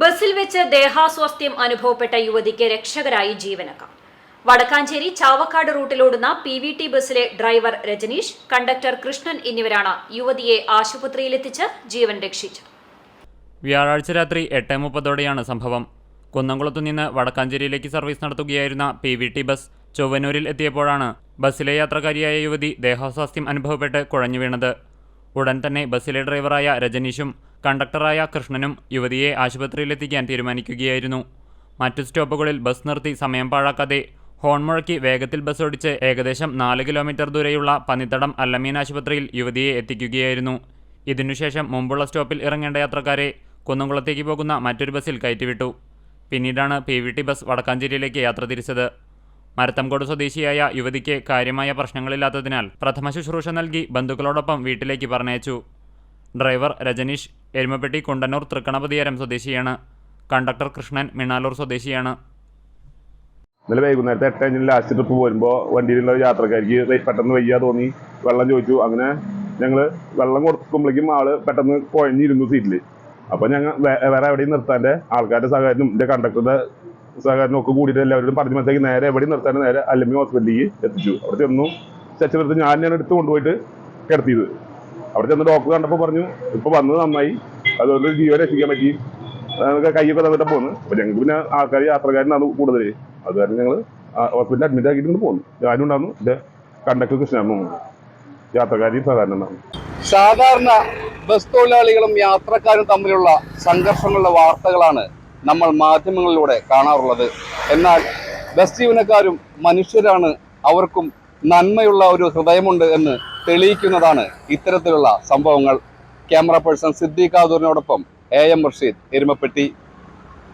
ബസ്സിൽ വെച്ച് ദേഹാസ്വാസ്ഥ്യം അനുഭവപ്പെട്ട യുവതിക്ക് രക്ഷകരായി ജീവനക്കാർ. വടക്കാഞ്ചേരി ചാവക്കാട് റൂട്ടിലോടുന്ന പി വി ടി ബസ്സിലെ ഡ്രൈവർ രജനീഷ് കണ്ടക്ടർ കൃഷ്ണൻ എന്നിവരാണ് യുവതിയെ ആശുപത്രിയിലെത്തിച്ച് ജീവൻ രക്ഷിച്ചത്. വ്യാഴാഴ്ച രാത്രി എട്ട് മുപ്പതോടെയാണ് സംഭവം. കുന്നംകുളത്തു നിന്ന് വടക്കാഞ്ചേരിയിലേക്ക് സർവീസ് നടത്തുകയായിരുന്ന പി വി ടി ബസ് ചൊവ്വനൂരിൽ എത്തിയപ്പോഴാണ് ബസ്സിലെ യാത്രക്കാരിയായ യുവതി ദേഹാസ്വാസ്ഥ്യം അനുഭവപ്പെട്ട് കുഴഞ്ഞു വീണത് ഉടൻ തന്നെ ബസ്സിലെ ഡ്രൈവറായ രജനീഷും കണ്ടക്ടറായ കൃഷ്ണനും യുവതിയെ ആശുപത്രിയിലെത്തിക്കാൻ തീരുമാനിക്കുകയായിരുന്നു. മറ്റു സ്റ്റോപ്പുകളിൽ ബസ് നിർത്തി സമയം പാഴാക്കാതെ ഹോൺ മുഴക്കി വേഗത്തിൽ ബസ് ഓടിച്ച് ഏകദേശം നാല് കിലോമീറ്റർ ദൂരെയുള്ള പന്നിത്തടം അല്ലമീൻ ആശുപത്രിയിൽ യുവതിയെ എത്തിക്കുകയായിരുന്നു. ഇതിനുശേഷം മുമ്പുള്ള സ്റ്റോപ്പിൽ ഇറങ്ങേണ്ട യാത്രക്കാരെ കുന്നംകുളത്തേക്ക് പോകുന്ന മറ്റൊരു ബസ്സിൽ കയറ്റിവിട്ടു. പിന്നീടാണ് പി വി ടി ബസ് വടക്കാഞ്ചേരിയിലേക്ക് യാത്ര തിരിച്ചത്. മരത്തംകോട് സ്വദേശിയായ യുവതിക്ക് കാര്യമായ പ്രശ്നങ്ങളില്ലാത്തതിനാൽ പ്രഥമ ശുശ്രൂഷ നൽകി ബന്ധുക്കളോടൊപ്പം വീട്ടിലേക്ക് പറഞ്ഞയച്ചു. ഡ്രൈവർ രജനീഷ് എരുമപ്പെട്ടി കുണ്ടന്നൂർ തൃക്കണപതിയാരം സ്വദേശിയാണ്. കണ്ടക്ടർ കൃഷ്ണൻ മിണാലൂർ സ്വദേശിയാണ്. ഇന്നലെ വൈകുന്നേരത്തെ എട്ട് അഞ്ചിന് ലാസ്റ്റ് ട്രിപ്പ് പോരുമ്പോൾ വണ്ടിയിലുള്ള യാത്രക്കാർക്ക് പെട്ടെന്ന് വയ്യ തോന്നി. വെള്ളം ചോദിച്ചു. അങ്ങനെ ഞങ്ങൾ വെള്ളം കൊടുക്കുമ്പോഴേക്കും ആൾ പെട്ടെന്ന് കുഴഞ്ഞിരുന്നു സീറ്റിൽ അപ്പോൾ ഞങ്ങൾ വേറെ എവിടെയും നിർത്താന്റെ ആൾക്കാരുടെ സഹകരണം എന്റെ കണ്ടക്ടറുടെ സഹകരണം ഒക്കെ കൂടിയിട്ട് എല്ലാവരോടും പറഞ്ഞു മനസ്സിലാക്കി നേരെ എവിടെയും നിർത്താൻ നേരെ അല്ലമ്മി ഹോസ്പിറ്റലിലേക്ക് എത്തിച്ചു. അവിടെ ചെന്നു. ചെച്ചൻ എടുത്ത് ഞാൻ ഞാൻ എടുത്ത് കൊണ്ടുപോയിട്ട് കിടത്തിയത്. അവിടെ ചെന്ന് ഡോക്ടർ കണ്ടപ്പോൾ പറഞ്ഞു ഇപ്പൊ വന്നത് നന്നായി. അതുകൊണ്ട് ജീവൻ രക്ഷിക്കാൻ പറ്റി. അതൊക്കെ കൈയൊക്കെ തന്നിട്ട് പോന്നു. അപ്പൊ ഞങ്ങൾക്ക് പിന്നെ ആൾക്കാർ യാത്രക്കാരനാണ് കൂടുതൽ അത് കാരണം ഞങ്ങൾ ഹോസ്പിറ്റലിൽ അഡ്മിറ്റ് ആക്കിയിട്ട് പോന്നു. ഞാനും ഉണ്ടായിരുന്നു എന്റെ കണ്ടക്ടർ കൃഷ്ണനും യാത്രക്കാരി സാധാരണ സാധാരണ ബസ് തൊഴിലാളികളും യാത്രക്കാരും തമ്മിലുള്ള സംഘർഷങ്ങളുടെ വാർത്തകളാണ് നമ്മൾ മാധ്യമങ്ങളിലൂടെ കാണാറുള്ളത്. എന്നാൽ ബസ് ജീവനക്കാരും മനുഷ്യരാണ്. അവർക്കും നന്മയുള്ള ഒരു ഹൃദയമുണ്ട് എന്ന് തെളിയിക്കുന്നതാണ് ഇത്തരത്തിലുള്ള സംഭവങ്ങൾ. ക്യാമറ പേഴ്സൺ സിദ്ദീഖ് ആദൂറിനോടൊപ്പം എ എം റഷീദ് എരുമപ്പെട്ടി